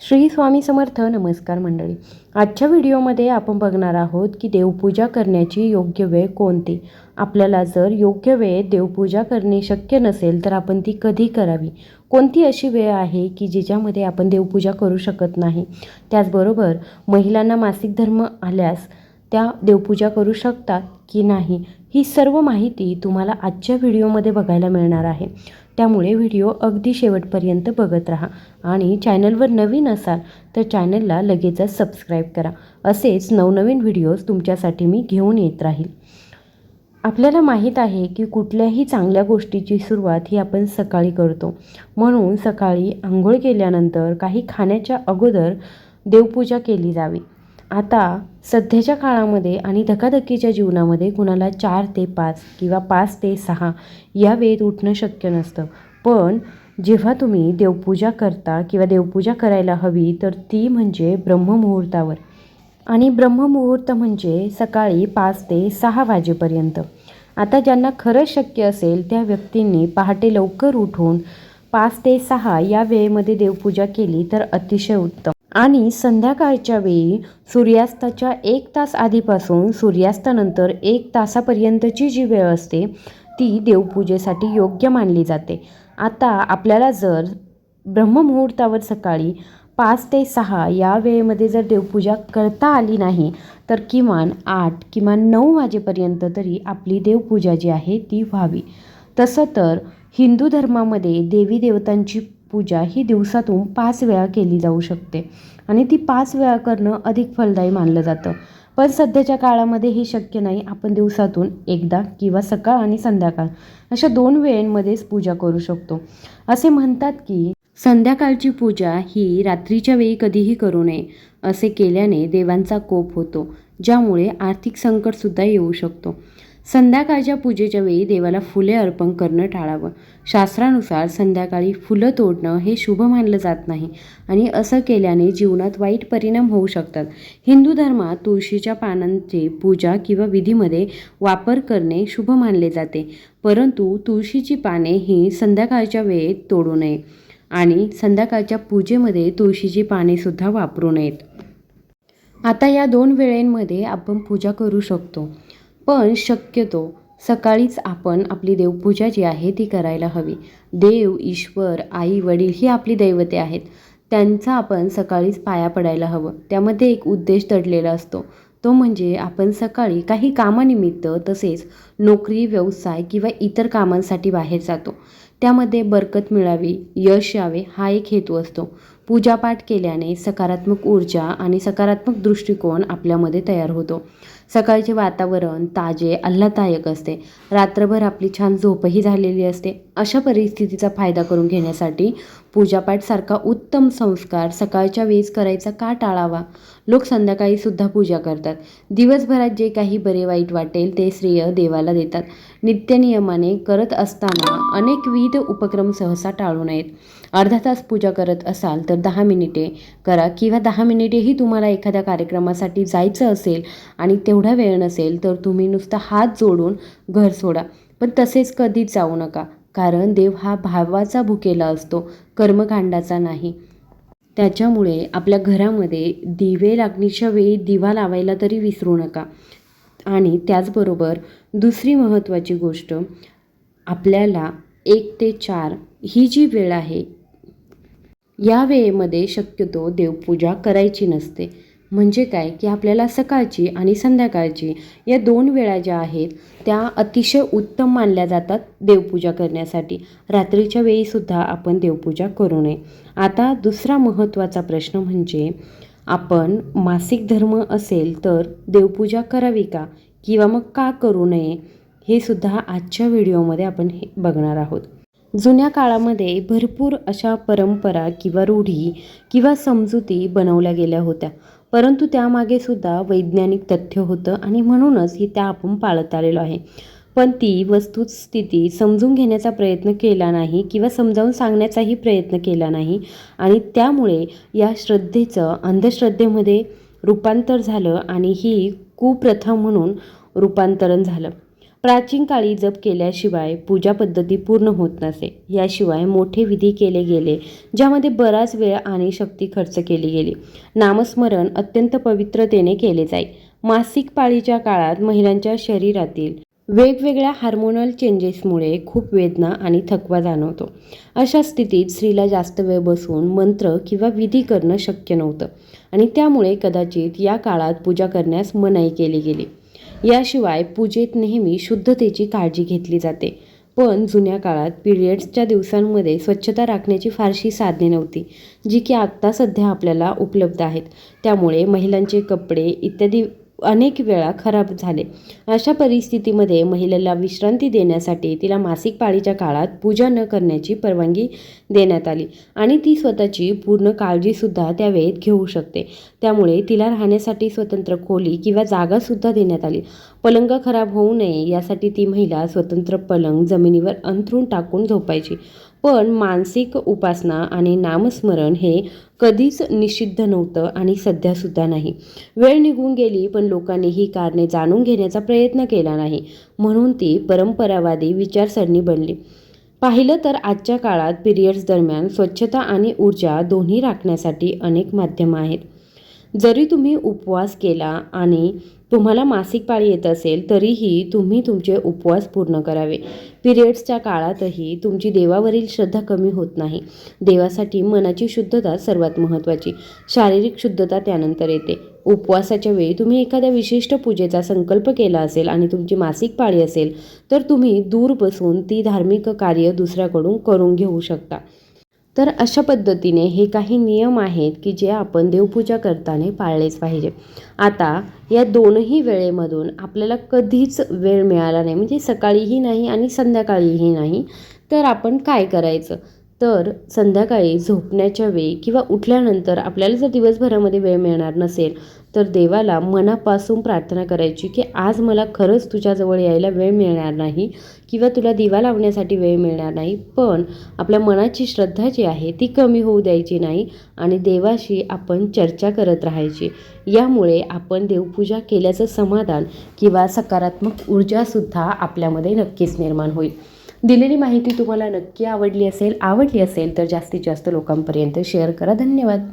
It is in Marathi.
श्री स्वामी समर्थ नमस्कार मंडळी. आजच्या व्हिडिओमध्ये आपण बघणार आहोत की देवपूजा करण्याची योग्य वेळ कोणती? आपल्याला जर योग्य वेळेत देवपूजा करणे शक्य नसेल तर आपण ती कधी करावी? कोणती अशी वेळ आहे की जिच्यामध्ये आपण देवपूजा करू शकत नाही? त्याचबरोबर महिलांना मासिक धर्म आल्यास त्या देवपूजा करू शकतात की नाही? ही सर्व माहिती तुम्हाला आजच्या व्हिडिओमध्ये बघायला मिळणार आहे. त्यामुळे व्हिडिओ अगदी शेवटपर्यंत बघत राहा आणि चॅनलवर नवीन असाल तर चॅनलला लगेचच सबस्क्राईब करा. असेच नवनवीन व्हिडिओज तुमच्यासाठी मी घेऊन येत राहील. आपल्याला माहीत आहे की कुठल्याही चांगल्या गोष्टीची सुरुवात ही आपण सकाळी करतो. म्हणून सकाळी आंघोळ केल्यानंतर काही खाण्याच्या अगोदर देवपूजा केली जावी. आता सध्याच्या काळामध्ये आणि धकाधकीच्या जीवनामध्ये कुणाला चार ते पाच किंवा पाच ते सहा या वेळेत उठणं शक्य नसतं. पण जेव्हा तुम्ही देवपूजा करता किंवा देवपूजा करायला हवी तर ती म्हणजे ब्रह्ममुहूर्तावर. आणि ब्रह्ममुहूर्त म्हणजे सकाळी पाच ते सहा वाजेपर्यंत. आता ज्यांना खरंच शक्य असेल त्या व्यक्तींनी पहाटे लवकर उठून पाच ते सहा या वेळेमध्ये देवपूजा केली तर अतिशय उत्तम. आणि संध्याकाळच्या वेळी सूर्यास्ताच्या एक तास आधीपासून सूर्यास्तानंतर एक तासापर्यंतची जी वेळ असते ती देवपूजेसाठी योग्य मानली जाते. आता आपल्याला जर ब्रह्ममुहूर्तावर सकाळी पाच ते सहा या वेळेमध्ये जर देवपूजा करता आली नाही तर किमान आठ किमान नऊ वाजेपर्यंत तरी आपली देवपूजा जी आहे ती व्हावी. तसं तर हिंदू धर्मामध्ये देवी देवतांची पूजा ही दिवसातून पाच वेळा केली जाऊ शकते. आणि ती पाच वेळा करणं अधिक फलदायी मानलं जातं. पण सध्याच्या काळामध्ये हे शक्य नाही. आपण दिवसातून एकदा किंवा सकाळ आणि संध्याकाळ अशा दोन वेळेंमध्येच पूजा करू शकतो. असे म्हणतात की संध्याकाळची पूजा ही रात्रीच्या वेळी कधीही करू नये असे केल्याने देवांचा कोप होतो ज्यामुळे आर्थिक संकटसुद्धा येऊ शकतो. संध्याकाळच्या पूजेच्या वेळी देवाला फुले अर्पण करणं टाळावं. शास्त्रानुसार संध्याकाळी फुलं तोडणं हे शुभ मानलं जात नाही आणि असं केल्याने जीवनात वाईट परिणाम होऊ शकतात. हिंदू धर्मात तुळशीच्या पानांचे पूजा किंवा विधीमध्ये वापर करणे शुभ मानले जाते. परंतु तुळशीची पाने ही संध्याकाळच्या वेळेत तोडू नये आणि संध्याकाळच्या पूजेमध्ये तुळशीची पानेसुद्धा वापरू नयेत. आता या दोन वेळेंमध्ये आपण पूजा करू शकतो. पण शक्यतो सकाळीच आपण आपली देवपूजा जी आहे ती करायला हवी. देव ईश्वर आई वडील ही आपली दैवते आहेत. त्यांचा आपण सकाळीच पाया पडायला हवं. त्यामध्ये एक उद्देश दडलेला असतो. तो म्हणजे आपण सकाळी काही कामानिमित्त तसेच नोकरी व्यवसाय किंवा इतर कामांसाठी बाहेर जातो. त्यामध्ये बरकत मिळावी यश यावे हा एक हेतू असतो. पूजापाठ केल्याने सकारात्मक ऊर्जा आणि सकारात्मक दृष्टिकोन आपल्यामध्ये तयार होतो. सकाळचे वातावरण ताजे आल्हाददायक असते. रात्रभर आपली छान झोपही झालेली असते. अशा परिस्थितीचा फायदा करून घेण्यासाठी पूजापाठसारखा उत्तम संस्कार सकाळच्या वेळेस करायचा का टाळावा? लोक संध्याकाळीसुद्धा पूजा करतात. दिवसभरात जे काही बरे वाईट वाटेल ते श्रेय देवाला देतात. नित्यनियमाने करत असताना अनेकविध उपक्रम सहसा टाळू नयेत. अर्धा तास पूजा करत असाल तर दहा मिनिटे करा किंवा दहा मिनिटेही तुम्हाला एखाद्या कार्यक्रमासाठी जायचं असेल आणि जेवढा वेळ नसेल तर तुम्ही नुसता हात जोडून घर सोडा. पण तसेच कधीच जाऊ नका कारण देव हा भावाचा भुकेला असतो कर्मकांडाचा नाही. त्याच्यामुळे आपल्या घरामध्ये दिवे लागणीच्या वेळी दिवा लावायला तरी विसरू नका. आणि त्याचबरोबर दुसरी महत्त्वाची गोष्ट आपल्याला एक ते चार ही जी वेळ आहे या वेळेमध्ये शक्यतो देवपूजा करायची नसते. म्हणजे काय की आपल्याला सकाळची आणि संध्याकाळची या दोन वेळा ज्या आहेत त्या अतिशय उत्तम मानल्या जातात देवपूजा करण्यासाठी. रात्रीच्या वेळीसुद्धा आपण देवपूजा करू नये. आता दुसरा महत्त्वाचा प्रश्न म्हणजे आपण मासिक धर्म असेल तर देवपूजा करावी का? किंवा मग का करू नये? हे सुद्धा आजच्या व्हिडिओमध्ये आपण हे बघणार आहोत. जुन्या काळामध्ये भरपूर अशा परंपरा किंवा रूढी किंवा समजुती बनवल्या गेल्या होत्या. परंतु त्यामागे सुद्धा वैज्ञानिक तथ्य होतं आणि म्हणूनच ही त्या आपण पाळत आलेलो आहे. पण ती वस्तुस्थिती समजून घेण्याचा प्रयत्न केला नाही किंवा समजावून सांगण्याचाही प्रयत्न केला नाही आणि त्यामुळे या श्रद्धेचं अंधश्रद्धेमध्ये रूपांतर झालं आणि ही कुप्रथा म्हणून रूपांतरण झालं. प्राचीन काळी जप केल्याशिवाय पूजा पद्धती पूर्ण होत नसे. याशिवाय मोठे विधी केले गेले ज्यामध्ये बराच वेळ आणि शक्ती खर्च केली गेली. नामस्मरण अत्यंत पवित्रतेने केले जाई. मासिक पाळीच्या काळात महिलांच्या शरीरातील वेगवेगळ्या हार्मोनल चेंजेसमुळे खूप वेदना आणि थकवा जाणवतो. अशा स्थितीत स्त्रीला जास्त वेळ बसून मंत्र किंवा विधी करणं शक्य नव्हतं आणि त्यामुळे कदाचित या काळात पूजा करण्यास मनाई केली गेली. याशिवाय पूजेत नेहमी शुद्धतेची काळजी घेतली जाते. पण जुन्या काळात पिरियड्सच्या दिवसांमध्ये स्वच्छता राखण्याची फारशी साधने नव्हती जी की आत्ता सध्या आपल्याला उपलब्ध आहेत. त्यामुळे महिलांचे कपडे इत्यादी अनेक वेळा खराब झाले. अशा परिस्थितीमध्ये महिलेला विश्रांती देण्यासाठी तिला मासिक पाळीच्या काळात पूजा न करण्याची परवानगी देण्यात आली आणि ती स्वतःची पूर्ण काळजीसुद्धा त्या वेळेत घेऊ शकते. त्यामुळे तिला राहण्यासाठी स्वतंत्र खोली किंवा जागासुद्धा देण्यात आली. पलंग खराब होऊ नये यासाठी ती महिला स्वतंत्र पलंग जमिनीवर अंथरून टाकून झोपायची. पण मानसिक उपासना आणि नामस्मरण हे कधीच निषिद्ध नव्हतं आणि सध्यासुद्धा नाही. वेळ निघून गेली पण लोकांनी ही कारणे जाणून घेण्याचा प्रयत्न केला नाही म्हणून ती परंपरावादी विचारसरणी बनली. पाहिलं तर आजच्या काळात पिरियड्स दरम्यान स्वच्छता आणि ऊर्जा दोन्ही राखण्यासाठी अनेक माध्यमं आहेत. जरी तुम्ही उपवास केला आणि तुम्हाला मासिक पाळी येत असेल तरीही तुम्ही तुमचे उपवास पूर्ण करावे. पिरियड्सच्या काळातही तुमची देवावरील श्रद्धा कमी होत नाही. देवासाठी मनाची शुद्धता सर्वात महत्त्वाची. शारीरिक शुद्धता त्यानंतर येते. उपवासाच्या वेळी तुम्ही एखाद्या विशिष्ट पूजेचा संकल्प केला असेल आणि तुमची मासिक पाळी असेल तर तुम्ही दूर बसून ती धार्मिक कार्य दुसऱ्याकडून करून घेऊ शकता. तर अशा पद्धतीने हे काही नियम आहेत की जे आपण देवपूजा करताना पाळलेच पाहिजे. आता या दोनही वेळेमधून आपल्याला कधीच वेळ मिळाला नाही. म्हणजे सकाळीही नाही आणि संध्याकाळीही नाही. तर आपण काय करायचं? तर संध्याकाळी झोपण्याच्या वेळी किंवा उठल्यानंतर आपल्याला जर दिवसभरामध्ये वेळ मिळणार नसेल तर देवाला मनापासून प्रार्थना करायची की आज मला खरंच तुझ्याजवळ यायला वेळ मिळणार नाही किंवा तुला दिवा लावण्यासाठी वेळ मिळणार नाही पण आपल्या मनाची श्रद्धा जी आहे ती कमी होऊ द्यायची नाही आणि देवाशी आपण चर्चा करत राहायची. यामुळे आपण देवपूजा केल्याचं समाधान किंवा सकारात्मक ऊर्जासुद्धा आपल्यामध्ये नक्कीच निर्माण होईल. दिलेली माहिती तुम्हाला नक्की आवडली असेल आवडली असेल तर जास्तीत जास्त लोकांपर्यंत शेअर करा. धन्यवाद.